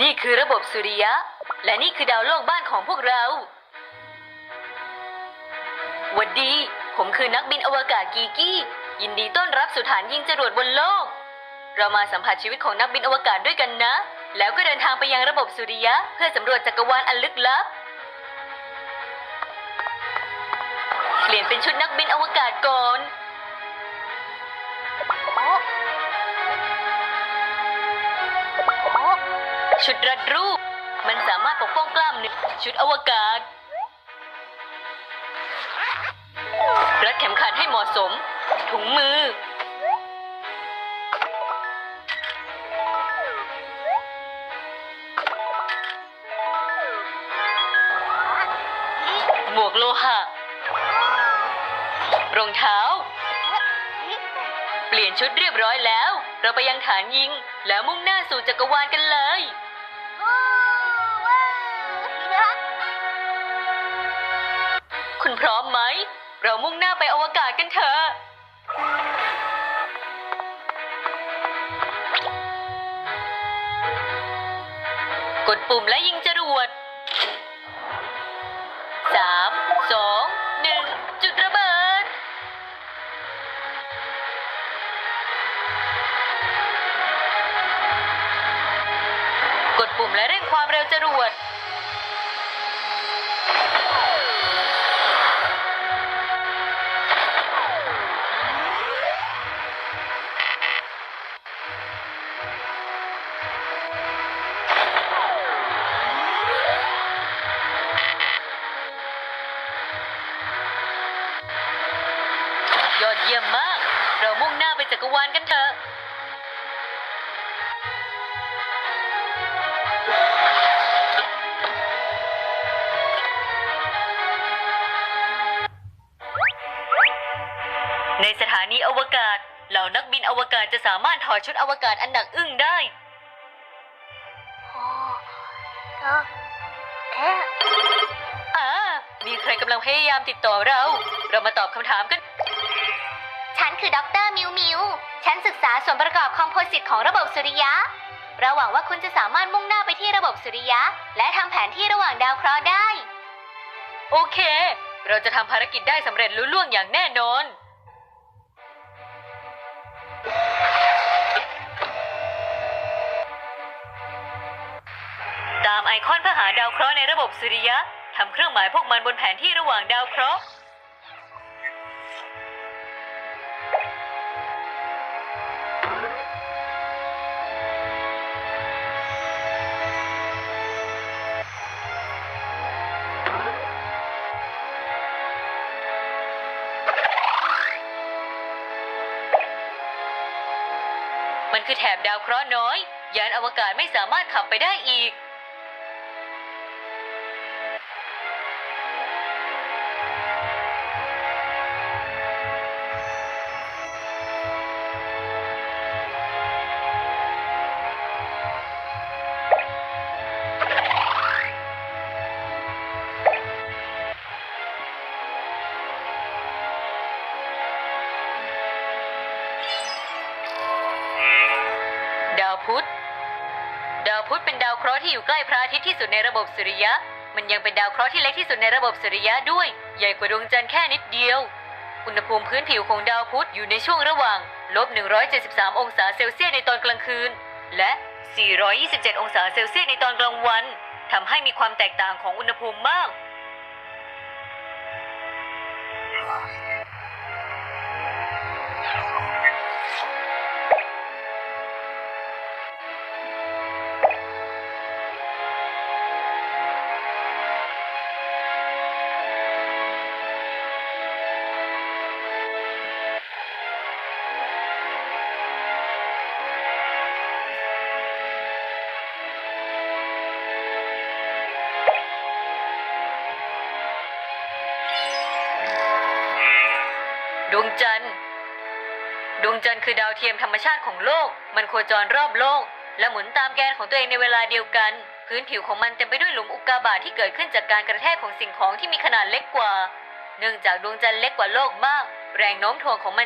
นี่คือระบบสุริยะ และนี่คือดาวโลกบ้านของพวกเราหวัดดี ผมคือนักบินอวกาศกีกี้ ยินดีต้อนรับสู่ฐานยิงจรวดบนโลก เรามาสัมผัสชีวิตของนักบินอวกาศด้วยกันนะ แล้วก็เดินทางไปยังระบบสุริยะ เพื่อสำรวจจักรวาลอันลึกลับ เปลี่ยนเป็นชุดนักบินอวกาศก่อน ชุดรัดรูป มันสามารถปกป้องกล้ามเนื้อชุดอวกาศ รัดเข็มขัดให้เหมาะสม ถุงมือ หมวกโลหะ รองเท้า เปลี่ยนชุดเรียบร้อยแล้ว เราไปยังฐานยิง แล้วมุ่งหน้าสู่จักรวาลกันเลย คุณพร้อมไหม เรามุ่งหน้าไปอวกาศกันเถอะกดปุ่มและยิงจรวด และเร่งความเร็วจรวด ยอดเยี่ยมมาก เรามุ่งหน้าไปจักรวาลกันเถอะ ในสถานีอวกาศ เหล่านักบินอวกาศจะสามารถถอดชุดอวกาศอันหนักอึ้งได้อ่า มีใครกำลังพยายามติดต่อเรา เรามาตอบคำถามกัน ฉันคือดรมิวมิว ฉันศึกษาส่วนประกอบคอมโพสิตของระบบสุริยะ เราหวังว่าคุณจะสามารถมุ่งหน้าไปที่ระบบสุริยะ และทำแผนที่ระหว่างดาวเคราะห์ได้ โอเค เราจะทำภารกิจได้สำเร็จลุล่วงอย่างแน่นอน ตามไอคอนเพื่อหาดาวเคราะห์ในระบบสุริยะทำเครื่องหมายพวกมันบนแผนที่ระหว่างดาวเคราะห์ คือแถบดาวเคราะห์น้อย ยานอวกาศไม่สามารถขับไปได้อีก พุธ ดาวพุธเป็นดาวเคราะห์ที่อยู่ใกล้พระอาทิตย์ที่สุดในระบบสุริยะ มันยังเป็นดาวเคราะห์ที่เล็กที่สุดในระบบสุริยะด้วย ใหญ่กว่าดวงจันทร์แค่นิดเดียว อุณหภูมิพื้นผิวของดาวพุธอยู่ในช่วงระหว่างลบ173 องศาเซลเซียสในตอนกลางคืน และ 427 องศาเซลเซียสในตอนกลางวันทำให้มีความแตกต่างของอุณหภูมิมาก ดวงจันทร์ ดวงจันทร์คือดาวเทียมธรรมชาติของโลก มันโคจรรอบโลก และหมุนตามแกนของตัวเองในเวลาเดียวกัน พื้นผิวของมันเต็มไปด้วยหลุมอุกกาบาตที่เกิดขึ้นจากการกระแทกของสิ่งของที่มีขนาดเล็กกว่า เนื่องจากดวงจันทร์เล็กกว่าโลกมาก แรงโน้มถ่วงของมัน